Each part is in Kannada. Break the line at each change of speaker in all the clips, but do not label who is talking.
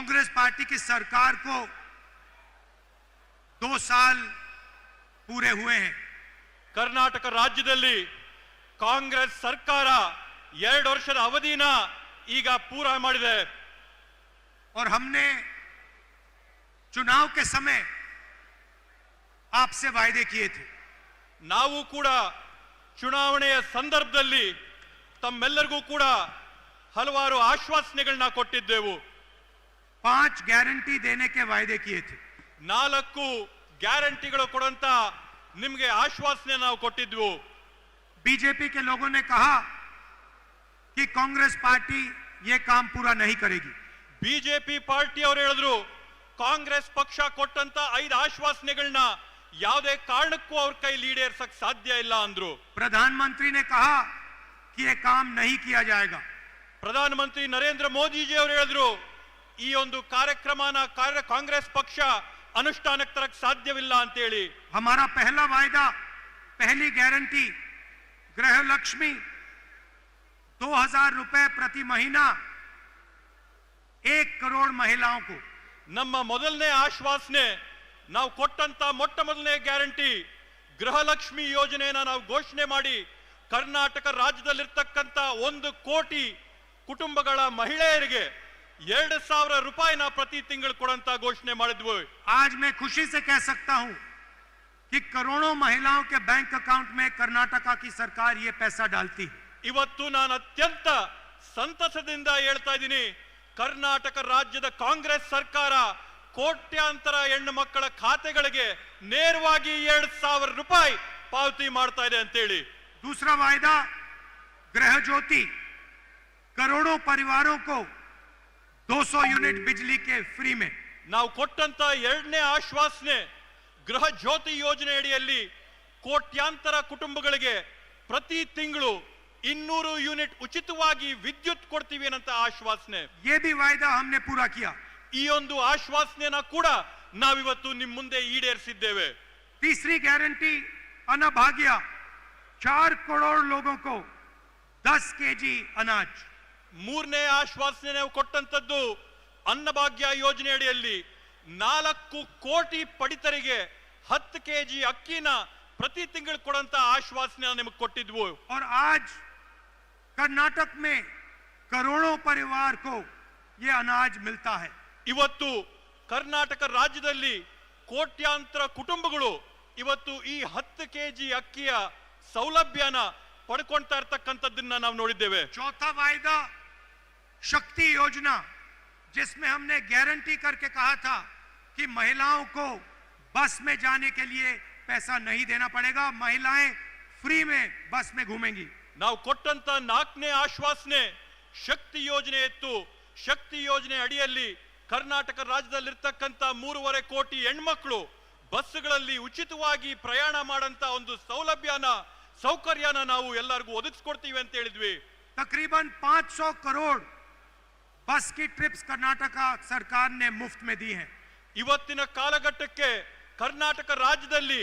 कांग्रेस पार्टी की सरकार को दो साल पूरे हुए हैं
ಕರ್ನಾಟಕ ರಾಜ್ಯದಲ್ಲಿ ಕಾಂಗ್ರೆಸ್ ಸರ್ಕಾರ ಎರಡು ವರ್ಷದ ಅವಧಿನ ಈಗ ಪೂರ ಮಾಡಿದೆ
और हमने चुनाव के समय आपसे वायदे किए थे
ನಾವು ಕೂಡ ಚುನಾವಣೆಯ ಸಂದರ್ಭದಲ್ಲಿ ತಮ್ಮೆಲ್ಲರಿಗೂ ಕೂಡ ಹಲವಾರು ಆಶ್ವಾಸನೆಗಳನ್ನ ಕೊಟ್ಟಿದ್ದೆವು
पांच गारंटी देने के वायदे किए थे
ನಾಲ್ಕು ಗ್ಯಾರಂಟಿಗಳು ಕೊಡುವಂತ ನಿಮ್ಗೆ ಆಶ್ವಾಸನೆ ನಾವು ಕೊಟ್ಟಿದ್ವು
बीजेपी के लोगों ने कहा कि कांग्रेस पार्टी ये काम पूरा नहीं करेगी
ಬಿಜೆಪಿ ಪಾರ್ಟಿ ಅವರು ಹೇಳಿದ್ರು ಕಾಂಗ್ರೆಸ್ ಪಕ್ಷ ಕೊಟ್ಟಂತ ಐದು ಆಶ್ವಾಸನೆಗಳನ್ನ ಯಾವುದೇ ಕಾರಣಕ್ಕೂ ಅವ್ರ ಕೈಲಿ ಈಡೇರ್ಸಕ್ ಸಾಧ್ಯ ಇಲ್ಲ ಅಂದ್ರು
प्रधानमंत्री ने कहा कि ये काम नहीं किया जाएगा
ಪ್ರಧಾನಮಂತ್ರಿ ನರೇಂದ್ರ ಮೋದಿಜಿ ಅವರು ಹೇಳಿದ್ರು ಈ ಒಂದು ಕಾರ್ಯಕ್ರಮನ ಕಾರ್ಯ ಕಾಂಗ್ರೆಸ್ ಪಕ್ಷ ಅನುಷ್ಠಾನಕ್ಕೆ ತರಕ್ ಸಾಧ್ಯವಿಲ್ಲ ಅಂತೇಳಿ
हमारा पहला वायदा पहली गारंटी गृह लक्ष्मी दो हजार रुपए प्रति महीना एक करोड़ महिलाओं को
ನಮ್ಮ ಮೊದಲನೇ ಆಶ್ವಾಸನೆ ನಾವು ಕೊಟ್ಟಂತ ಮೊಟ್ಟ ಮೊದಲನೇ ಗ್ಯಾರಂಟಿ ಗೃಹಲಕ್ಷ್ಮಿ ಯೋಜನೆಯನ್ನ ನಾವು ಘೋಷಣೆ ಮಾಡಿ ಕರ್ನಾಟಕ ರಾಜ್ಯದಲ್ಲಿರ್ತಕ್ಕಂತ ಒಂದು ಕೋಟಿ ಕುಟುಂಬಗಳ ಮಹಿಳೆಯರಿಗೆ ಎರಡು ಸಾವಿರ ರೂಪಾಯಿನ ಪ್ರತಿ ತಿಂಗಳು ಕೊಡಂತ ಘೋಷಣೆ ಮಾಡಿದ್ವು
आज मैं खुशी से कह सकता हूं कि करोड़ों महिलाओं के बैंक अकाउंट में कर्नाटका की सरकार ये पैसा डालती है
ಇವತ್ತು ನಾನು ಅತ್ಯಂತ ಸಂತಸದಿಂದ ಹೇಳ್ತಾ ಇದ್ದೀನಿ ಕರ್ನಾಟಕ ರಾಜ್ಯದ ಕಾಂಗ್ರೆಸ್ ಸರ್ಕಾರ ಕೋಟ್ಯಾಂತರ ಹೆಣ್ಣು ಮಕ್ಕಳ ಖಾತೆಗಳಿಗೆ ನೇರವಾಗಿ ಎರಡ್ ಸಾವಿರ ರೂಪಾಯಿ ಪಾವತಿ ಮಾಡ್ತಾ ಇದೆ ಅಂತೇಳಿ
दूसरा वायदा गृह ज्योति करोड़ों परिवारों को 200 यूनिट बिजली के फ्री में
ನಾವು ಕೊಟ್ಟಂತ ಎರಡನೇ ಆಶ್ವಾಸನೆ ಗೃಹ ಜ್ಯೋತಿ ಯೋಜನೆ ಅಡಿಯಲ್ಲಿ ಕೋಟ್ಯಾಂತರ ಕುಟುಂಬಗಳಿಗೆ ಪ್ರತಿ ತಿಂಗಳು ಇನ್ನೂರು ಯೂನಿಟ್ ಉಚಿತವಾಗಿ ವಿದ್ಯುತ್ ಕೊಡ್ತೀವಿ ಅನ್ನಂತ ಆಶ್ವಾಸನೆ
ये भी वायदा हमने पूरा किया
ಈ ಒಂದು ಆಶ್ವಾಸನೆಯನ್ನ ಕೂಡ ನಾವಿವತ್ತು ನಿಮ್ ಮುಂದೆ ಈಡೇರಿಸಿದ್ದೇವೆ
तीसरी गारंटी अनभाग्य चार करोड़ लोगों को 10 केजी अनाज
ಮೂರನೇ ಆಶ್ವಾಸನೆ ನಾವು ಕೊಟ್ಟಂತದ್ದು ಅನ್ನಭಾಗ್ಯ ಯೋಜನೆ ಅಡಿಯಲ್ಲಿ ನಾಲ್ಕು ಕೋಟಿ ಪಡಿತರಿಗೆ ಹತ್ತು ಕೆಜಿ ಅಕ್ಕಿನ ಪ್ರತಿ ತಿಂಗಳು ಕೊಡಂತ ಆಶ್ವಾಸನೆ ನಿಮಗೆ ಕೊಟ್ಟಿದ್ವು
और आज कर्नाटक में करोड़ों परिवार को ये अनाज मिलता है
ಇವತ್ತು ಕರ್ನಾಟಕ ರಾಜ್ಯದಲ್ಲಿ ಕೋಟ್ಯಾಂತರ ಕುಟುಂಬಗಳು ಇವತ್ತು ಈ ಹತ್ತು ಕೆಜಿ ಅಕ್ಕಿಯ ಸೌಲಭ್ಯನ ಪಡ್ಕೊಳ್ತಾ ಇರ್ತಕ್ಕಂಥದ್ದನ್ನ ನಾವು ನೋಡಿದ್ದೇವೆ
चौथा वायदा शक्ति योजना जिसमें हमने गारंटी करके कहा था कि महिलाओं को बस में जाने के लिए पैसा नहीं देना पड़ेगा महिलाएं फ्री में बस में घूमेंगी
ನಾವು ಕೊಟ್ಟಂತ ನಾಲ್ಕನೇ ಆಶ್ವಾಸನೆ ಶಕ್ತಿ ಯೋಜನೆ ಇತ್ತು ಶಕ್ತಿ ಯೋಜನೆ ಅಡಿಯಲ್ಲಿ ಕರ್ನಾಟಕ ರಾಜ್ಯದಲ್ಲಿರ್ತಕ್ಕಂಥ ಮೂರುವರೆ ಕೋಟಿ ಹೆಣ್ಮಕ್ಳು ಬಸ್ಗಳಲ್ಲಿ ಉಚಿತವಾಗಿ ಪ್ರಯಾಣ ಮಾಡಂತ ಒಂದು ಸೌಲಭ್ಯನ ಸೌಕರ್ಯನ ನಾವು ಎಲ್ಲರಿಗೂ ಒದಗಿಸ್ಕೊಡ್ತೀವಿ ಅಂತ ಹೇಳಿದ್ವಿ
तकरीबन 500 करोड़ बस की ट्रिप्स कर्नाटका सरकार ने मुफ्त में दी हैं
ಇವತ್ತಿನ ಕಾಲಘಟ್ಟಕ್ಕೆ ಕರ್ನಾಟಕ ರಾಜ್ಯದಲ್ಲಿ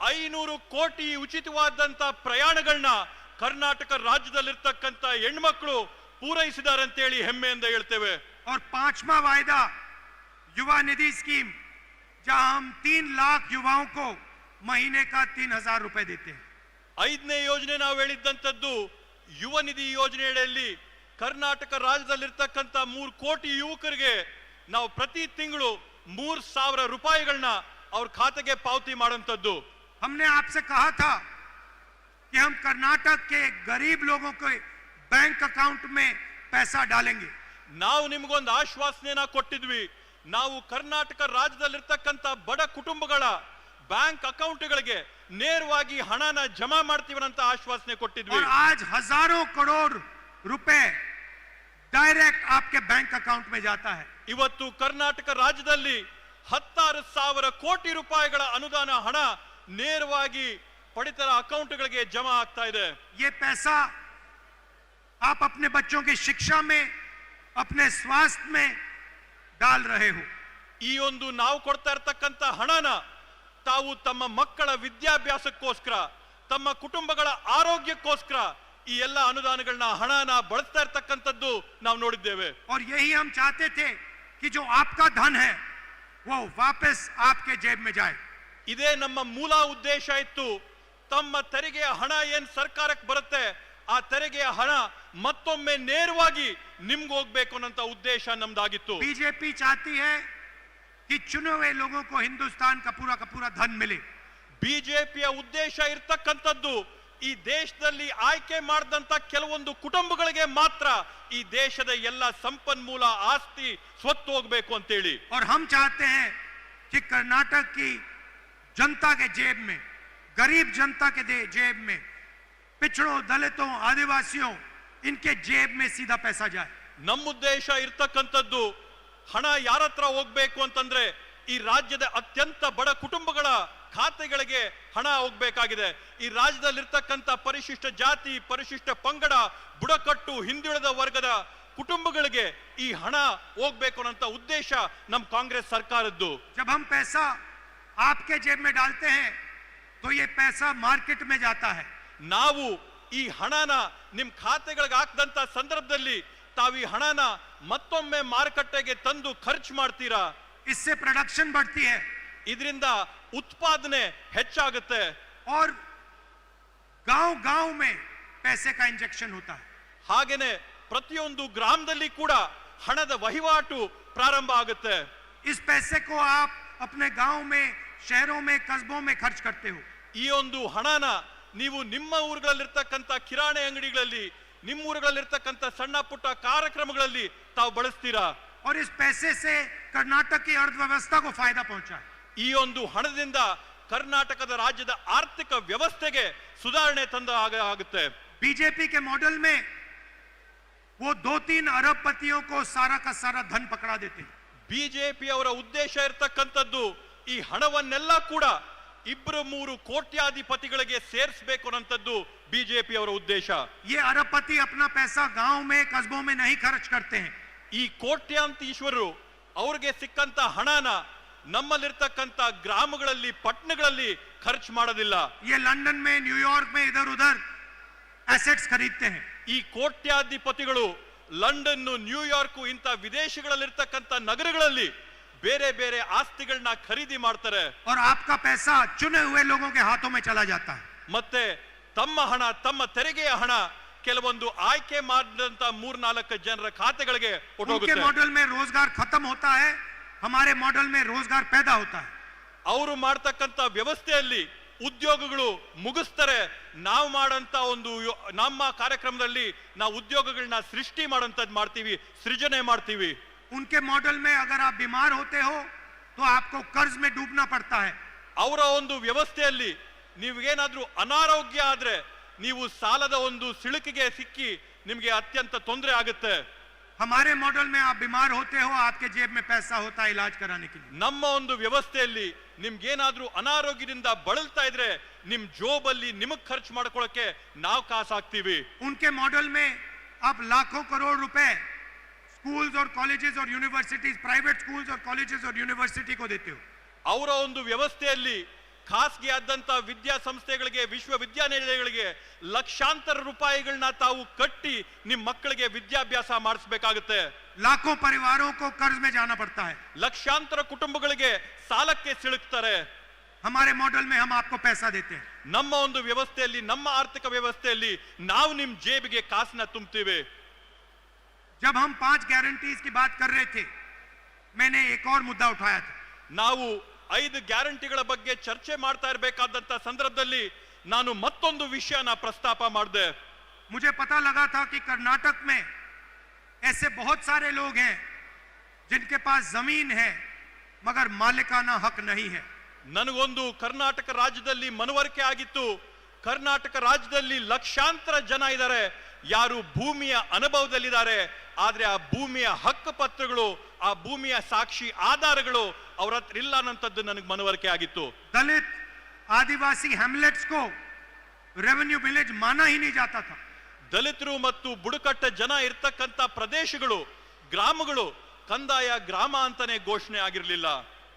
ಐನೂರು ಕೋಟಿ ಉಚಿತವಾದಂತ ಪ್ರಯಾಣಗಳನ್ನ ಕರ್ನಾಟಕ ರಾಜ್ಯದಲ್ಲಿರ್ತಕ್ಕಂಥ ಹೆಣ್ಮಕ್ಳು ಪೂರೈಸಿದ್ದಾರೆ ಅಂತೇಳಿ ಹೆಮ್ಮೆಯಿಂದ ಹೇಳ್ತೇವೆ
और पांचवा वायदा युवा निधि स्कीम जहां हम तीन लाख युवाओं को महीने का तीन हजार रुपए देते हैं
ಐದನೇ ಯೋಜನೆ ನಾವು ಹೇಳಿದ್ದಂಥದ್ದು ಯುವ ನಿಧಿ ಯೋಜನೆಯಲ್ಲಿ ಕರ್ನಾಟಕ ರಾಜ್ಯದಲ್ಲಿರ್ತಕ್ಕಂಥ ಮೂರು ಕೋಟಿ ಯುವಕರಿಗೆ ನಾವು ಪ್ರತಿ ತಿಂಗಳು ಮೂರ್ ಸಾವಿರ ರೂಪಾಯಿಗಳನ್ನ ಅವ್ರ ಖಾತೆಗೆ ಪಾವತಿ ಮಾಡೋಂಥದ್ದು
हमने आपसे कहा था कि हम कर्नाटक के गरीब लोगों के बैंक अकाउंट में पैसा डालेंगे
ನಾವು ನಿಮ್ಗೊಂದು ಆಶ್ವಾಸನೆನ ಕೊಟ್ಟಿದ್ವಿ ನಾವು ಕರ್ನಾಟಕ ರಾಜ್ಯದಲ್ಲಿರ್ತಕ್ಕಂಥ ಬಡ ಕುಟುಂಬಗಳ ಬ್ಯಾಂಕ್ ಅಕೌಂಟ್ಗಳಿಗೆ ನೇರವಾಗಿ ಹಣನ ಜಮಾ ಮಾಡ್ತೀವನಂತ ಆಶ್ವಾಸನೆ ಕೊಟ್ಟಿದ್ವಿ
और आज हजारों करोड़ रुपए डायरेक्ट आपके बैंक अकाउंट में जाता है
ಇವತ್ತು ಕರ್ನಾಟಕ ರಾಜ್ಯದಲ್ಲಿ ಹತ್ತಾರು ಸಾವಿರ ಕೋಟಿ ರೂಪಾಯಿಗಳ ಅನುದಾನ ಹಣ ನೇರವಾಗಿ ಪಡಿತರ ಅಕೌಂಟ್ಗಳಿಗೆ ಜಮಾ ಆಗ್ತಾ ಇದೆ
ये पैसा आप अपने बच्चों की शिक्षा में अपने स्वास्थ्य में डाल रहे हो
ಈ ಒಂದು ನಾವು ಕೊಡ್ತಾ ಇರ್ತಕ್ಕಂಥ ಹಣನ ತಾವು ತಮ್ಮ ಮಕ್ಕಳ ವಿದ್ಯಾಭ್ಯಾಸಕ್ಕೋಸ್ಕರ ತಮ್ಮ ಕುಟುಂಬಗಳ ಆರೋಗ್ಯಕ್ಕೋಸ್ಕರ ಈ ಎಲ್ಲ ಅನುದಾನಗಳನ್ನ ಹಣನ ಬಳಸ್ತಾ ಇರ್ತಕ್ಕಂಥದ್ದು ನಾವು ನೋಡಿದ್ದೇವೆ
और यही हम चाहते थे कि जो आपका धन है वो वापस आपके जेब में जाए
ಇದೇ ನಮ್ಮ ಮೂಲ ಉದ್ದೇಶ ಇತ್ತು ತಮ್ಮ ತೆರಿಗೆಯ ಹಣ ಏನ್ ಸರ್ಕಾರಕ್ಕೆ ಬರುತ್ತೆ ಆ ತೆರಿಗೆಯ ಹಣ ಮತ್ತೊಮ್ಮೆ ನೇರವಾಗಿ ನಿಮ್ಗೆ ಹೋಗ್ಬೇಕು ಅನ್ನೋಂಥ ಉದ್ದೇಶ ನಮ್ದಾಗಿತ್ತು
बीजेपी चाहती है कि चुने हुए लोगों को हिंदुस्तान का पूरा का पूरा धन मिले
ಬಿಜೆಪಿಯ ಉದ್ದೇಶ ಇರ್ತಕ್ಕಂಥದ್ದು ಈ ದೇಶದಲ್ಲಿ ಆಯ್ಕೆ ಮಾಡಿದಂತ ಕೆಲವೊಂದು ಕುಟುಂಬಗಳಿಗೆ ಮಾತ್ರ ಈ ದೇಶದ ಎಲ್ಲ ಸಂಪನ್ಮೂಲ ಆಸ್ತಿ ಸ್ವತ್ತು ಹೋಗ್ಬೇಕು ಅಂತೇಳಿ
और हम चाहते हैं कि कर्नाटक की जनता के जेब में गरीब जनता के दे- जेब में पिछड़ों दलितों आदिवासियों इनके जेब में सीधा पैसा जाए
ನಮ್ಮ ಉದ್ದೇಶ ಇರ್ತಕ್ಕಂಥದ್ದು ಹಣ ಯಾರ ಹತ್ರ ಹೋಗ್ಬೇಕು ಅಂತಂದ್ರೆ ಈ ರಾಜ್ಯದ ಅತ್ಯಂತ ಬಡ ಕುಟುಂಬಗಳ ಖಾತೆಗಳಿಗೆ ಹಣ ಹೋಗ್ಬೇಕಾಗಿದೆ ಈ ರಾಜ್ಯದಲ್ಲಿರ್ತಕ್ಕಂಥ ಪರಿಶಿಷ್ಟ ಜಾತಿ ಪರಿಶಿಷ್ಟ ಪಂಗಡ ಬುಡಕಟ್ಟು ಹಿಂದುಳಿದ ವರ್ಗದ ಕುಟುಂಬಗಳಿಗೆ ಈ ಹಣ ಹೋಗ್ಬೇಕು ಅನ್ನೋಂಥ ಉದ್ದೇಶ ನಮ್ಮ ಕಾಂಗ್ರೆಸ್ ಸರ್ಕಾರದ್ದು
जब हम पैसा आपके जेब में डालते हैं तो ये पैसा मार्केट में जाता है
ನಾವು ಈ ಹಣನ ನಿಮ್ ಖಾತೆಗಳಿಗೆ ಹಾಕದಂತ ಸಂದರ್ಭದಲ್ಲಿ ತಾವು ಈ ಹಣನ ಮತ್ತೊಮ್ಮೆ ಮಾರುಕಟ್ಟೆಗೆ ತಂದು ಖರ್ಚು ಮಾಡ್ತೀರಾ
इससे प्रोडक्शन बढ़ती है
ಇದರಿಂದ ಉತ್ಪಾದನೆ ಹೆಚ್ಚಾಗುತ್ತೆ
और गांव गांव में पैसे का इंजेक्शन होता है
ಹಾಗೇನೆ ಪ್ರತಿಯೊಂದು ಗ್ರಾಮದಲ್ಲಿ ಕೂಡ ಹಣದ ವಹಿವಾಟು ಪ್ರಾರಂಭ ಆಗುತ್ತೆ
इस पैसे को आप अपने गांव में शहरों में कस्बों में खर्च करते हो
ಈ ಒಂದು ಹಣನ ನೀವು ನಿಮ್ಮ ಊರುಗಳಲ್ಲಿರ್ತಕ್ಕಂಥ ಕಿರಾಣಿ ಅಂಗಡಿಗಳಲ್ಲಿ ನಿಮ್ಮ ಊರುಗಳಲ್ಲಿರ್ತಕ್ಕಂಥ ಸಣ್ಣ ಪುಟ್ಟ ಕಾರ್ಯಕ್ರಮಗಳಲ್ಲಿ ತಾವು ಬಳಸ್ತೀರಾ
और इस पैसे से कर्नाटक की अर्थव्यवस्था को फायदा पहुंचा है
ಈ ಒಂದು ಹಣದಿಂದ ಕರ್ನಾಟಕದ ರಾಜ್ಯದ ಆರ್ಥಿಕ ವ್ಯವಸ್ಥೆಗೆ ಸುಧಾರಣೆ ತಂದ ಆಗ ಆಗುತ್ತೆ
बीजेपी के मॉडल में वो दो तीन अरबपतियों को सारा का सारा धन पकड़ा देते हैं
ಬಿಜೆಪಿ ಅವರ ಉದ್ದೇಶ ಇರ್ತಕ್ಕಂಥದ್ದು ಈ ಹಣವನ್ನೆಲ್ಲ ಕೂಡ ಇಬ್ಬರು ಮೂರು ಕೋಟ್ಯಾಧಿಪತಿಗಳಿಗೆ ಸೇರಿಸಬೇಕು ಅನ್ನೋಂಥದ್ದು ಬಿಜೆಪಿ ಅವರ ಉದ್ದೇಶ
ये अरबपति अपना पैसा गांव में कस्बों में नहीं खर्च करते हैं
ಈ ಕೋಟ್ಯಾಂತೀಶ್ವರರು ಅವ್ರಿಗೆ ಸಿಕ್ಕಂತ ಹಣನ ನಮ್ಮಲ್ಲಿರ್ತಕ್ಕಂಥ ಗ್ರಾಮಗಳಲ್ಲಿ ಪಟ್ಟಣಗಳಲ್ಲಿ ಖರ್ಚು ಮಾಡೋದಿಲ್ಲ
ये लंदन में न्यूयॉर्क में इधर उधर एसेट्स खरीदते हैं
ಈ ಕೋಟ್ಯಾಧಿಪತಿಗಳು ಲಂಡನ್ ನ್ಯೂಯಾರ್ಕ್ ಇಂಥ ವಿದೇಶಗಳಲ್ಲಿರ್ತಕ್ಕಂಥ ನಗರಗಳಲ್ಲಿ ಬೇರೆ ಬೇರೆ ಆಸ್ತಿಗಳನ್ನ ಖರೀದಿ ಮಾಡ್ತಾರೆ
और आपका पैसा चुने हुए लोगों के हाथों में चला जाता है
ಮತ್ತೆ ತಮ್ಮ ಹಣ ತಮ್ಮ ತೆರಿಗೆಯ ಹಣ ಕೆಲವೊಂದು ಆಯ್ಕೆ ಮಾಡಿದಂತ ಮೂರ್ನಾಲ್ಕು ಜನರ ಖಾತೆಗಳಿಗೆ
उनके
ಹೊಟ್ಟೋಗುತ್ತೆ
मॉडल में रोजगार खत्म होता है हमारे मॉडल में रोजगार पैदा होता है
ಅವರು ಮಾಡ್ತಕ್ಕಂಥ ವ್ಯವಸ್ಥೆಯಲ್ಲಿ ಉದ್ಯೋಗಗಳು ಮುಗಿಸ್ತಾರೆ ನಾವು ಮಾಡಂತ ಒಂದು ಯೋ- ನಮ್ಮ ಕಾರ್ಯಕ್ರಮದಲ್ಲಿ ನಾವು ಉದ್ಯೋಗಗಳನ್ನ ಸೃಷ್ಟಿ ಮಾಡೋಂಥದ್ದು ಮಾಡ್ತೀವಿ ಸೃಜನೆ ಮಾಡ್ತೀವಿ
उनके मॉडल में अगर आप बीमार होते हो तो आपको कर्ज में डूबना पड़ता है
ಅವರ ಒಂದು ವ್ಯವಸ್ಥೆಯಲ್ಲಿ ನೀವೇನಾದ್ರೂ ಅನಾರೋಗ್ಯ ಆದ್ರೆ ನೀವು ಸಾಲದ ಒಂದು ಸಿಳುಕಿಗೆ ಸಿಕ್ಕಿ ನಿಮ್ಗೆ ಅತ್ಯಂತ ತೊಂದರೆ ಆಗುತ್ತೆ
हमारे मॉडल में आप बीमार होते हो आपके जेब में पैसा होता है इलाज कराने के लिए
ನಮ್ಮ ಒಂದು ವ್ಯವಸ್ಥೆಯಲ್ಲಿ ನಿಮ್ಗೇನಾದ್ರೂ ಅನಾರೋಗ್ಯದಿಂದ ಬಳಲ್ತಾ ಇದ್ರೆ ನಿಮ್ ಜೋಬಲ್ಲಿ ನಿಮಗ್ ಖರ್ಚು ಮಾಡ್ಕೊಳಕ್ಕೆ ನಾವು ಕಾಸು ಹಾಕ್ತೀವಿ
उनके मॉडल में आप लाखों करोड़ रुपए स्कूल्स और कॉलेजेस और यूनिवर्सिटीज प्राइवेट स्कूल्स और कॉलेजेस और यूनिवर्सिटी को देते हो
ಅವರ ಒಂದು ವ್ಯವಸ್ಥೆಯಲ್ಲಿ ಖಾಸಗಿ ಆದಂತ ವಿದ್ಯಾಸಂಸ್ಥೆಗಳಿಗೆ ವಿಶ್ವವಿದ್ಯಾನಿಲಯಗಳಿಗೆ ಲಕ್ಷಾಂತರ ರೂಪಾಯಿಗಳನ್ನ ತಾವು ಕಟ್ಟಿ ನಿಮ್ ಮಕ್ಕಳಿಗೆ ವಿದ್ಯಾಭ್ಯಾಸ ಮಾಡಿಸ್ಬೇಕಾಗುತ್ತೆ
लाखों परिवारों को कर्ज में जाना पड़ता है
ಲಕ್ಷಾಂತರ ಕುಟುಂಬಗಳಿಗೆ ಸಾಲಕ್ಕೆ ಸಿಲುಕ್ತಾರೆ
हमारे मॉडल में हम आपको पैसा देते हैं
ನಮ್ಮ ಒಂದು ವ್ಯವಸ್ಥೆಯಲ್ಲಿ ನಮ್ಮ ಆರ್ಥಿಕ ವ್ಯವಸ್ಥೆಯಲ್ಲಿ ನಾವು ನಿಮ್ ಜೇಬಿಗೆ ಕಾಸನ್ನ ತುಂಬ್ತೀವಿ
जब हम पांच गारंटीज की बात कर रहे थे मैंने एक और मुद्दा उठाया था
ನಾವು ಐದು ಗ್ಯಾರಂಟಿಗಳ ಬಗ್ಗೆ ಚರ್ಚೆ ಮಾಡ್ತಾ ಇರಬೇಕಾದಂತ ಸಂದರ್ಭದಲ್ಲಿ ನಾನು ಮತ್ತೊಂದು ವಿಷಯನ ಪ್ರಸ್ತಾಪ ಮಾಡಿದೆ
मुझे पता लगा था कि कर्नाटक में ऐसे बहुत सारे लोग हैं जिनके पास जमीन है मगर मालिकाना हक नहीं है
ನನಗೊಂದು ಕರ್ನಾಟಕ ರಾಜ್ಯದಲ್ಲಿ ಮನವರಿಕೆ ಆಗಿತ್ತು ಕರ್ನಾಟಕ ರಾಜ್ಯದಲ್ಲಿ ಲಕ್ಷಾಂತರ ಜನ ಇದ್ದಾರೆ ಯಾರು ಭೂಮಿಯ ಅನುಭವದಲ್ಲಿದ್ದಾರೆ ಆದ್ರೆ ಆ ಭೂಮಿಯ ಹಕ್ಕು ಪತ್ರಗಳು ಆ ಭೂಮಿಯ ಸಾಕ್ಷಿ ಆಧಾರಗಳು ಅವ್ರ ಹತ್ರ ಇಲ್ಲ ಅನ್ನೋಂಥದ್ದು ನನಗೆ ಮನವರಿಕೆ ಆಗಿತ್ತು
दलित आदिवासी हेमलेट्स को रेवेन्यू विलेज माना ही नहीं जाता था
ದಲಿತರು ಮತ್ತು ಬುಡಕಟ್ಟ ಜನ ಇರ್ತಕ್ಕಂಥ ಪ್ರದೇಶಗಳು ಗ್ರಾಮಗಳು ಕಂದಾಯ ಗ್ರಾಮ ಅಂತಾನೆ ಘೋಷಣೆ ಆಗಿರಲಿಲ್ಲ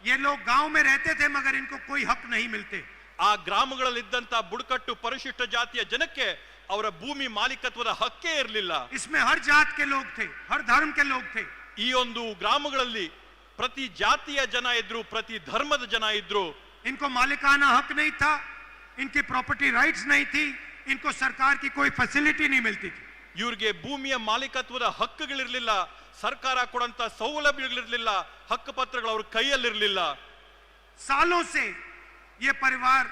ये लोग गांव में रहते थे मगर इनको कोई हक नहीं मिलते
ಆ ಗ್ರಾಮಗಳಲ್ಲಿದ್ದಂತ ಬುಡಕಟ್ಟು ಪರಿಶಿಷ್ಟ ಜಾತಿಯ ಜನಕ್ಕೆ ಅವರ ಭೂಮಿ ಮಾಲೀಕತ್ವದ ಹಕ್ಕೇ ಇರಲಿಲ್ಲ
इसमें हर जात के लोग थे हर धर्म के लोग थे
ಈ ಒಂದು ಗ್ರಾಮಗಳಲ್ಲಿ ಪ್ರತಿ ಜಾತಿಯ ಜನ ಇದ್ರು ಪ್ರತಿ ಧರ್ಮದ ಜನ ಇದ್ರು
इनको मालिकाना हक नहीं था इनकी प्रॉपर्टी राइट्स नहीं थी इनको सरकार की कोई फैसिलिटी नहीं मिलती थी
ಇವ್ರಿಗೆ ಭೂಮಿಯ ಮಾಲೀಕತ್ವದ ಹಕ್ಕುಗಳಿರ್ಲಿಲ್ಲ ಸರ್ಕಾರ ಕೊಡಂತ ಸೌಲಭ್ಯಗಳಿರ್ಲಿಲ್ಲ ಹಕ್ಕು ಪತ್ರಗಳು ಅವ್ರ ಕೈಯಲ್ಲಿರ್ಲಿಲ್ಲ
सालों से ये परिवार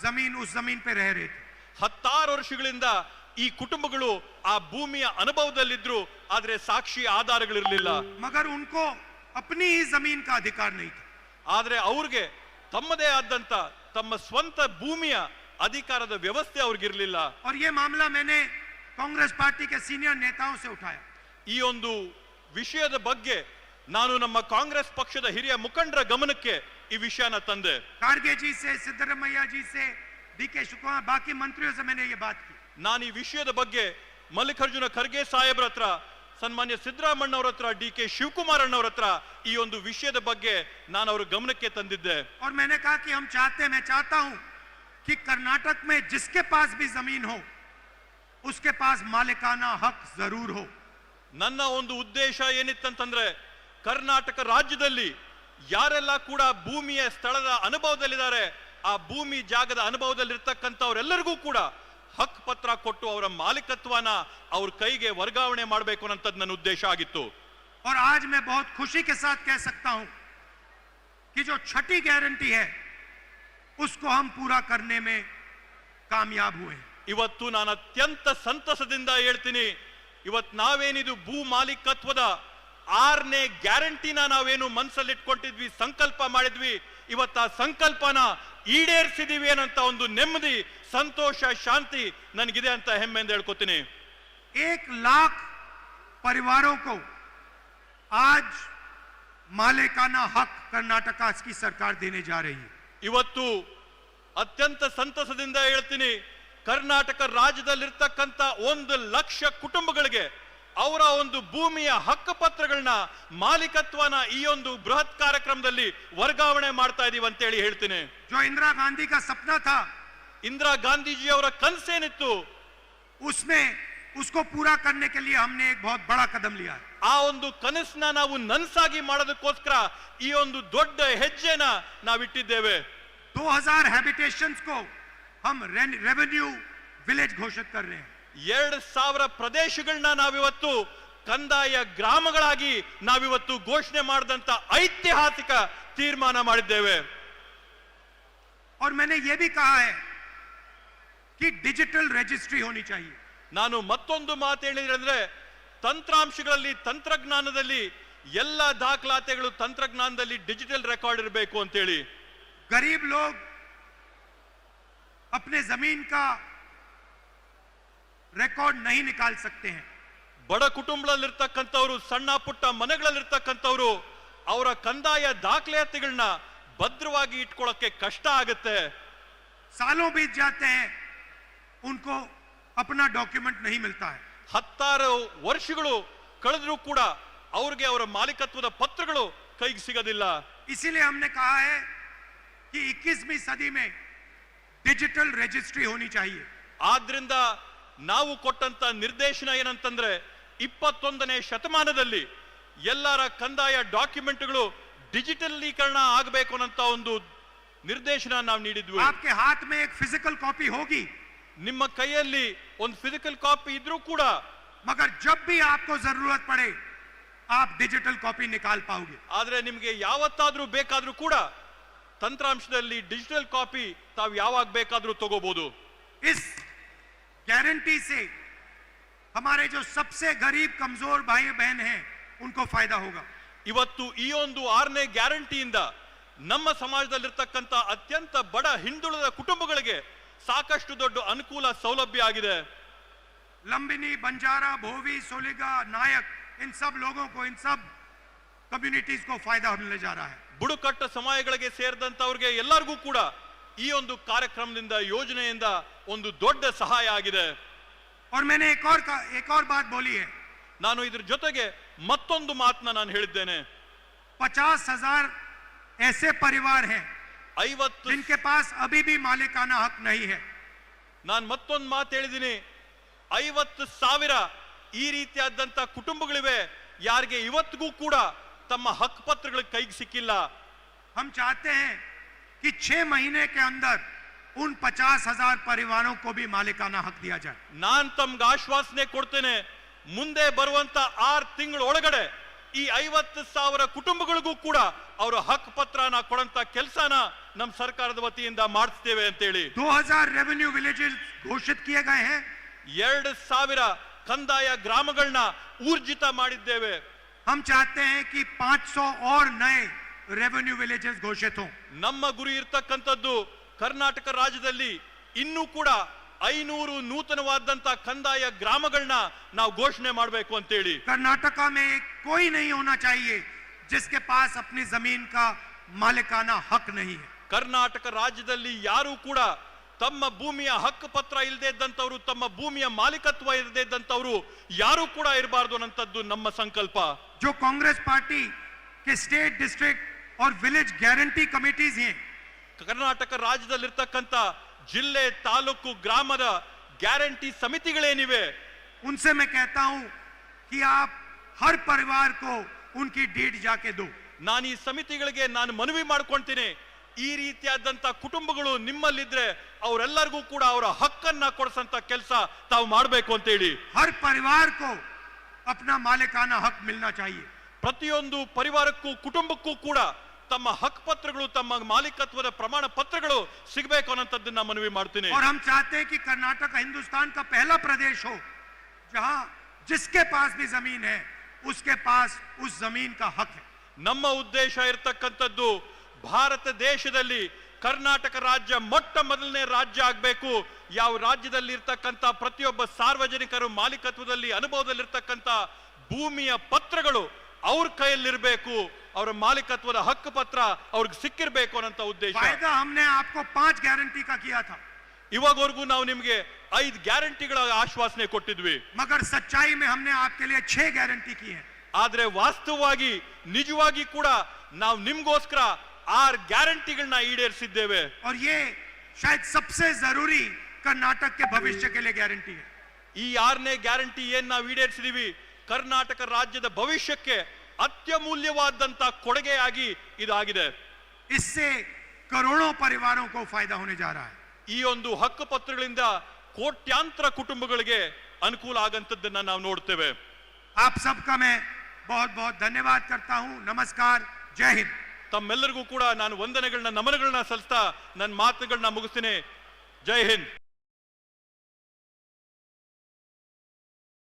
जमीन उस जमीन पे रह रहे थे
ಹತ್ತಾರು ವರ್ಷಗಳಿಂದ ಈ ಕುಟುಂಬಗಳು ಆ ಭೂಮಿಯ ಅನುಭವದಲ್ಲಿದ್ರು ಆದ್ರೆ ಸಾಕ್ಷಿ ಆಧಾರಗಳಿರ್ಲಿಲ್ಲ
मगर उनको अपनी ही जमीन का अधिकार नहीं था
ಆದ್ರೆ ಅವ್ರಿಗೆ ತಮ್ಮದೇ ಆದಂತ ತಮ್ಮ ಸ್ವಂತ ಭೂಮಿಯ ಅಧಿಕಾರದ ವ್ಯವಸ್ಥೆ ಅವ್ರಿಗಿರ್ಲಿಲ್ಲ
और ये मामला मैंने कांग्रेस पार्टी के सीनियर नेताओं से उठाया
ಈ ಒಂದು ವಿಷಯದ ಬಗ್ಗೆ ನಾನು ನಮ್ಮ ಕಾಂಗ್ರೆಸ್ ಪಕ್ಷದ ಹಿರಿಯ ಮುಖಂಡರ ಗಮನಕ್ಕೆ ಈ ವಿಷಯನ ತಂದೆ
खारगे जी से सिद्धरमैया जी से डी के शुक्ला बाकी मंत्रियों से मैंने ये बात की
ನಾನು ಈ ವಿಷಯದ ಬಗ್ಗೆ ಮಲ್ಲಿಕಾರ್ಜುನ ಖರ್ಗೆ ಸಾಹೇಬ್ರ ಹತ್ರ ಸನ್ಮಾನ್ಯ ಸಿದ್ದರಾಮಣ್ಣವ್ರ ಹತ್ರ ಡಿ ಕೆ ಶಿವಕುಮಾರ್ ಅಣ್ಣವ್ರ ಹತ್ರ ಈ ಒಂದು ವಿಷಯದ ಬಗ್ಗೆ ನಾನು ಅವ್ರ ಗಮನಕ್ಕೆ ತಂದಿದ್ದೆ
और मैंने कहा कि हम चाहते हैं मैं चाहता हूं कि कर्नाटक में जिसके पास भी जमीन हो उसके पास मालिकाना हक जरूर हो
ನನ್ನ ಒಂದು ಉದ್ದೇಶ ಏನಿತ್ತಂತಂದ್ರೆ ಕರ್ನಾಟಕ ರಾಜ್ಯದಲ್ಲಿ ಯಾರೆಲ್ಲ ಕೂಡ ಭೂಮಿಯ ಸ್ಥಳದ ಅನುಭವದಲ್ಲಿದ್ದಾರೆ ಆ ಭೂಮಿ ಜಾಗದ ಅನುಭವದಲ್ಲಿರ್ತಕ್ಕಂಥವ್ರೆಲ್ಲರಿಗೂ ಕೂಡ ಹಕ್ ಪತ್ರ ಕೊಟ್ಟು ಅವರ ಮಾಲೀಕತ್ವನ ಅವ್ರ ಕೈಗೆ ವರ್ಗಾವಣೆ ಮಾಡಬೇಕು ಅನ್ನೋಂಥದ್ದು ನನ್ನ ಉದ್ದೇಶ ಆಗಿತ್ತು
और आज मैं बहुत खुशी के साथ कह सकता हूं कि जो छठी गारंटी है उसको हम पूरा करने में कामयाब हुए हैं
ಇವತ್ತು ನಾನು ಅತ್ಯಂತ ಸಂತಸದಿಂದ ಹೇಳ್ತೀನಿ ಇವತ್ತು ನಾವೇನಿದು ಭೂ ಮಾಲೀಕತ್ವದ ಆರನೇ ಗ್ಯಾರಂಟಿನ ನಾವೇನು ಮನಸ್ಸಲ್ಲಿಟ್ಕೊಂಡಿದ್ವಿ ಸಂಕಲ್ಪ ಮಾಡಿದ್ವಿ ಇವತ್ತು ಆ ಸಂಕಲ್ಪನ ಈಡೇರಿಸಿದೀವಿ ಅನ್ನೋಂಥ ಒಂದು ನೆಮ್ಮದಿ ಸಂತೋಷ ಶಾಂತಿ ನನಗಿದೆ ಅಂತ ಹೆಮ್ಮೆಯಿಂದ ಹೇಳ್ಕೊತೀನಿ
एक लाख परिवारों को आज मालिकाना हक कर्नाटका की सरकार देने जा रही है
ಇವತ್ತು ಅತ್ಯಂತ ಸಂತಸದಿಂದ ಹೇಳ್ತೀನಿ ಕರ್ನಾಟಕ ರಾಜ್ಯದಲ್ಲಿರ್ತಕ್ಕಂಥ ಒಂದು ಲಕ್ಷ ಕುಟುಂಬಗಳಿಗೆ ಅವರ ಒಂದು ಭೂಮಿಯ ಹಕ್ಕು ಪತ್ರಗಳನ್ನ ಮಾಲೀಕತ್ವನ ಈ ಒಂದು ಬೃಹತ್ ಕಾರ್ಯಕ್ರಮದಲ್ಲಿ ವರ್ಗಾವಣೆ ಮಾಡ್ತಾ ಇದೀವಿ ಅಂತೇಳಿ ಹೇಳ್ತೀನಿ
जो इंदिरा गांधी का सपना था
ಇಂದಿರಾ ಗಾಂಧೀಜಿ ಅವರ ಕನಸೇನಿತ್ತು
उसमें उसको पूरा करने के लिए हमने एक बहुत बड़ा कदम लिया है
ಆ ಒಂದು ಕನಸನ್ನ ನಾವು ನನ್ಸಾಗಿ ಮಾಡೋದಕ್ಕೋಸ್ಕರ ಈ ಒಂದು ದೊಡ್ಡ ಹೆಜ್ಜೆನ ನಾವಿಟ್ಟಿದ್ದೇವೆ
2000 हैबिटेशंस को हम रेवेन्यू विलेज घोषित कर रहे हैं
ಎರಡು ಸಾವಿರ ಪ್ರದೇಶಗಳನ್ನ ನಾವಿವತ್ತು ಕಂದಾಯ ಗ್ರಾಮಗಳಾಗಿ ನಾವಿವತ್ತು ಘೋಷಣೆ ಮಾಡಿದಂತ ಐತಿಹಾಸಿಕ ತೀರ್ಮಾನ ಮಾಡಿದ್ದೇವೆ
और मैंने ये भी कहा है कि डिजिटल रजिस्ट्री होनी चाहिए
ನಾನು ಮತ್ತೊಂದು ಮಾತು ಹೇಳಿದ್ರೆ ಅಂದ್ರೆ ತಂತ್ರಾಂಶಗಳಲ್ಲಿ ತಂತ್ರಜ್ಞಾನದಲ್ಲಿ ಎಲ್ಲ ದಾಖಲಾತಿಗಳು ತಂತ್ರಜ್ಞಾನದಲ್ಲಿ ಡಿಜಿಟಲ್ ರೆಕಾರ್ಡ್ ಇರಬೇಕು ಅಂತೇಳಿ
गरीब लोग अपने जमीन का रिकॉर्ड नहीं निकाल सकते हैं
ಬಡ ಕುಟುಂಬದಲ್ಲಿರ್ತಕ್ಕಂಥವ್ರು ಸಣ್ಣ ಪುಟ್ಟ ಮನೆಗಳಲ್ಲಿರ್ತಕ್ಕಂಥವ್ರು ಅವರ ಕಂದಾಯ ದಾಖಲಾತಿಗಳನ್ನ ಭದ್ರವಾಗಿ ಇಟ್ಕೊಳ್ಳೋಕೆ ಕಷ್ಟ ಆಗುತ್ತೆ
सालों बीत जाते हैं उनको अपना डॉक्यूमेंट नहीं मिलता है
ಹತ್ತಾರು ವರ್ಷಗಳು ಕಳೆದ್ರೂ ಕೂಡ ಅವ್ರಿಗೆ ಅವರ ಮಾಲೀಕತ್ವದ ಪತ್ರಗಳು ಕೈಗೆ ಸಿಗೋದಿಲ್ಲ
इसीलिए हमने कहा है कि 21वीं सदी में डिजिटल रजिस्ट्री होनी चाहिए
ಆದ್ರಿಂದ ನಾವು ಕೊಟ್ಟಂತ ನಿರ್ದೇಶನ ಏನಂತಂದ್ರೆ ಇಪ್ಪತ್ತೊಂದನೇ ಶತಮಾನದಲ್ಲಿ ಎಲ್ಲರ ಕಂದಾಯ ಡಾಕ್ಯುಮೆಂಟ್ಗಳು ಡಿಜಿಟಲೀಕರಣ ಆಗಬೇಕು ಅನ್ನೋಂತ ಒಂದು ನಿರ್ದೇಶನ ನಾವು ನೀಡಿದ್ವಿ
आपके हाथ में एक फिजिकल कॉपी होगी
ನಿಮ್ಮ ಕೈಯಲ್ಲಿ ಒಂದು ಫಿಸಿಕಲ್ ಕಾಪಿ ಇದ್ರೂ ಕೂಡ
मगर जब भी आपको जरूरत पड़े आप डिजिटल कॉपी निकाल पाओगे
ಆದ್ರೆ ನಿಮಗೆ ಯಾವತ್ತಾದ್ರೂ ಬೇಕಾದ್ರೂ ಕೂಡ ತಂತ್ರಾಂಶದಲ್ಲಿ ಡಿಜಿಟಲ್ ಕಾಪಿ ತಾವು ಯಾವಾಗ ಬೇಕಾದ್ರೂ ತಗೋಬಹುದು
इस गारंटी से हमारे जो सबसे गरीब कमजोर भाई बहन हैं उनको फायदा होगा
ಇವತ್ತು ಈ ಒಂದು ಆರನೇ ಗ್ಯಾರಂಟಿಯಿಂದ ನಮ್ಮ ಸಮಾಜದಲ್ಲಿರ್ತಕ್ಕಂಥ ಅತ್ಯಂತ ಬಡ ಹಿಂದುಳಿದ ಕುಟುಂಬಗಳಿಗೆ ಸಾಕಷ್ಟು ದೊಡ್ಡ ಅನುಕೂಲ ಸೌಲಭ್ಯ ಆಗಿದೆ
लंबिनी बंजारा भोवी सोलिगा नायक इन सब लोगों को इन सब कम्युनिटीज को फायदा होने जा रहा है
ಬುಡಕಟ್ಟ ಸಮಯಗಳಿಗೆ ಸೇರಿದಂತವ್ರಿಗೆ ಎಲ್ಲರಿಗೂ ಕೂಡ ಈ ಒಂದು ಕಾರ್ಯಕ್ರಮದಿಂದ ಯೋಜನೆಯಿಂದ ಒಂದು ದೊಡ್ಡ ಸಹಾಯ ಆಗಿದೆ
और मैंने एक और का, एक और बात बोली है
ನಾನು ಇದ್ರ ಜೊತೆಗೆ ಮತ್ತೊಂದು ಮಾತನ್ನ ನಾನು ಹೇಳಿದ್ದೇನೆ
पचास हजार ऐसे परिवार हैं
ಐವತ್ತು
जिनके पास अभी भी मालिकाना हक नहीं है
ನಾನು ಮತ್ತೊಂದು ಮಾತು ಹೇಳಿದ್ದೀನಿ ಐವತ್ತು ಸಾವಿರ ಈ ರೀತಿಯಾದಂತ ಕುಟುಂಬಗಳಿವೆ ಯಾರಿಗೆ ಇವತ್ತಿಗೂ ಕೂಡ ತಮ್ಮ ಹಕ್ಕು ಪತ್ರಗಳು ಕೈಗೆ ಸಿಕ್ಕಿಲ್ಲ
हम चाहते हैं कि छह महीने के अंदर उन पचास हजार परिवारों को भी मालिकाना हक दिया जाए
ನಾನ್ ತಮ್ಗೆ ಆಶ್ವಾಸನೆ ಕೊಡ್ತೇನೆ ಮುಂದೆ ಬರುವಂತ ಆರ್ ತಿಂಗಳ ಒಳಗಡೆ ಈ ಐವತ್ತು ಸಾವಿರ ಕುಟುಂಬಗಳಿಗೂ ಕೂಡ ಅವರ ಹಕ್ಕು ಪತ್ರನ ಕೊಡಂತ ಕೆಲಸನ ನಮ್ಮ ಸರ್ಕಾರದ ವತಿಯಿಂದ ಮಾಡಿಸ್ತೇವೆ ಅಂತೇಳಿ
2000 रेवेन्यू विलेजेस घोषित किए गए हैं
ಎರಡು ಸಾವಿರ ಕಂದಾಯ ಗ್ರಾಮಗಳನ್ನ ಊರ್ಜಿತ ಮಾಡಿದ್ದೇವೆ
हम चाहते हैं कि 500 और नए ರೆವೆನ್ಯೂ ವಿಲೇಜಸ್ ಘೋಷಿತು.
ನಮ್ಮ ಗುರಿ ಇರ್ತಕ್ಕಂಥದ್ದು ಕರ್ನಾಟಕ ರಾಜ್ಯದಲ್ಲಿ ಇನ್ನೂ ಕೂಡ ಐನೂರು ನೂತನವಾದಂತ ಕಂದಾಯ ಗ್ರಾಮಗಳನ್ನ ನಾವು ಘೋಷಣೆ ಮಾಡಬೇಕು
ಅಂತ ಹೇಳಿ ಕರ್ನಾಟಕ ಮೇ ಕೋಯಿ ನೈ ಹೋನಾ ಚಾಹಿಯೆ ಜಿಸ್ಕೆ ಪಾಸ್ ಅಪ್ನಿ ಜಮೀನ್ ಕಾ ಮಾಲಿಕಾನ ಹಕ್ ನಹಿ
ಕರ್ನಾಟಕ ರಾಜ್ಯದಲ್ಲಿ ಯಾರು ಕೂಡ ತಮ್ಮ ಭೂಮಿಯ ಹಕ್ಕು ಪತ್ರ ಇಲ್ಲದೆ ಇದ್ದಂಥವ್ರು ತಮ್ಮ ಭೂಮಿಯ ಮಾಲೀಕತ್ವ ಇಲ್ಲದೆ ಇದ್ದಂಥವ್ರು ಯಾರು ಕೂಡ ಇರಬಾರ್ದು ಅನ್ನೋಂಥದ್ದು ನಮ್ಮ ಸಂಕಲ್ಪ.
ಜೋ ಕಾಂಗ್ರೆಸ್ ಪಾರ್ಟಿ ಕೆ ಸ್ಟೇಟ್ ಡಿಸ್ಟ್ರಿಕ್ಟ್ और विलेज गारंटी कमेटीज हैं
ಕರ್ನಾಟಕ ರಾಜ್ಯದಲ್ಲಿರ್ತಕ್ಕಂಥ ಜಿಲ್ಲೆ ತಾಲೂಕು ಗ್ರಾಮದ ಗ್ಯಾರಂಟಿ ಸಮಿತಿಗಳೇನಿವೆ
उनसे मैं कहता हूं कि आप हर परिवार को उनकी डीड जाके दो
ನಾನು ಈ ಸಮಿತಿಗಳಿಗೆ ನಾನು ಮನವಿ ಮಾಡ್ಕೊಂತೀನಿ ಈ ರೀತಿಯಾದಂತ ಕುಟುಂಬಗಳು ನಿಮ್ಮಲ್ಲಿದ್ರೆ ಅವರೆಲ್ಲರಿಗೂ ಕೂಡ ಅವರ ಹಕ್ಕನ್ನ ಕೊಡಿಸಂತ ಕೆಲಸ ತಾವು ಮಾಡಬೇಕು ಅಂತೇಳಿ
हर परिवार को अपना मालिकाना हक मिलना चाहिए
ಪ್ರತಿಯೊಂದು ಪರಿವಾರಕ್ಕೂ ಕುಟುಂಬಕ್ಕೂ ಕೂಡ ತಮ್ಮ ಹಕ್ ಪತ್ರಗಳು ತಮ್ಮ ಮಾಲೀಕತ್ವದ ಪ್ರಮಾಣ ಪತ್ರಗಳು ಸಿಗಬೇಕು ಅನ್ನೋಂಥದ್ದನ್ನ ಮನವಿ ಮಾಡ್ತೀನಿ
और हम चाहते हैं कि कर्नाटक हिंदुस्तान का पहला प्रदेश हो जहां जिसके पास भी जमीन है उसके पास उस जमीन का हक है
ನಮ್ಮ ಉದ್ದೇಶ ಇರ್ತಕ್ಕಂಥದ್ದು ಭಾರತ ದೇಶದಲ್ಲಿ ಕರ್ನಾಟಕ ರಾಜ್ಯ ಮೊಟ್ಟ ಮೊದಲನೇ ರಾಜ್ಯ ಆಗಬೇಕು ಯಾವ ರಾಜ್ಯದಲ್ಲಿ ಇರ್ತಕ್ಕಂಥ ಪ್ರತಿಯೊಬ್ಬ ಸಾರ್ವಜನಿಕರು ಮಾಲೀಕತ್ವದಲ್ಲಿ ಅನುಭವದಲ್ಲಿರ್ತಕ್ಕಂಥ ಭೂಮಿಯ ಪತ್ರಗಳು ಅವ್ರ ಕೈಯಲ್ಲಿರಬೇಕು ಅವರ ಮಾಲೀಕತ್ವದ ಹಕ್ಕು ಪತ್ರ ಅವ್ರಿಗೆ ಸಿಕ್ಕಿರ್ಬೇಕು ಅನ್ನೋಂಥ ಉದ್ದೇಶ
वायदा हमने आपको पांच गारंटी का किया था
ಇವಾಗವರೆಗೂ ನಾವು ನಿಮ್ಗೆ ಐದು ಗ್ಯಾರಂಟಿಗಳ ಆಶ್ವಾಸನೆ ಕೊಟ್ಟಿದ್ವಿ
मगर सच्चाई में हमने आपके लिए छह गारंटी की है
ಆದ್ರೆ ವಾಸ್ತವವಾಗಿ ನಿಜವಾಗಿ ಕೂಡ ನಾವು ನಿಮ್ಗೋಸ್ಕರ ಆರ್ ಗ್ಯಾರಂಟಿಗಳನ್ನ ಈಡೇರಿಸಿದ್ದೇವೆ
और ये शायद सबसे जरूरी कर्नाटक के भविष्य के लिए गारंटी है
ಈ ಆರನೇ ಗ್ಯಾರಂಟಿ ಏನ್ ನಾವು ಈಡೇರಿಸಿದೀವಿ ಕರ್ನಾಟಕ ರಾಜ್ಯದ ಭವಿಷ್ಯಕ್ಕೆ ಅತ್ಯಮೂಲ್ಯವಾದಂತ ಕೊಡುಗೆಯಾಗಿ ಇದಾಗಿದೆ
इससे करोड़ों परिवारों को फायदा होने जा रहा है
ಈ ಒಂದು ಹಕ್ಕು ಪತ್ರಗಳಿಂದ ಕೋಟ್ಯಾಂತರ ಕುಟುಂಬಗಳಿಗೆ ಅನುಕೂಲ ಆಗಂತದ್ದನ್ನ ನಾವು ನೋಡ್ತೇವೆ
आप सबका मैं बहुत बहुत धन्यवाद करता हूं नमस्कार जय हिंद
ತಮ್ಮೆಲ್ಲರಿಗೂ ಕೂಡ ನಾನು ವಂದನೆಗಳನ್ನ ನಮನಗಳನ್ನ ಸಲ್ಲಿಸ್ತಾ ನನ್ನ ಮಾತುಗಳನ್ನ ಮುಗಿಸ್ತೀನಿ ಜೈ ಹಿಂದ್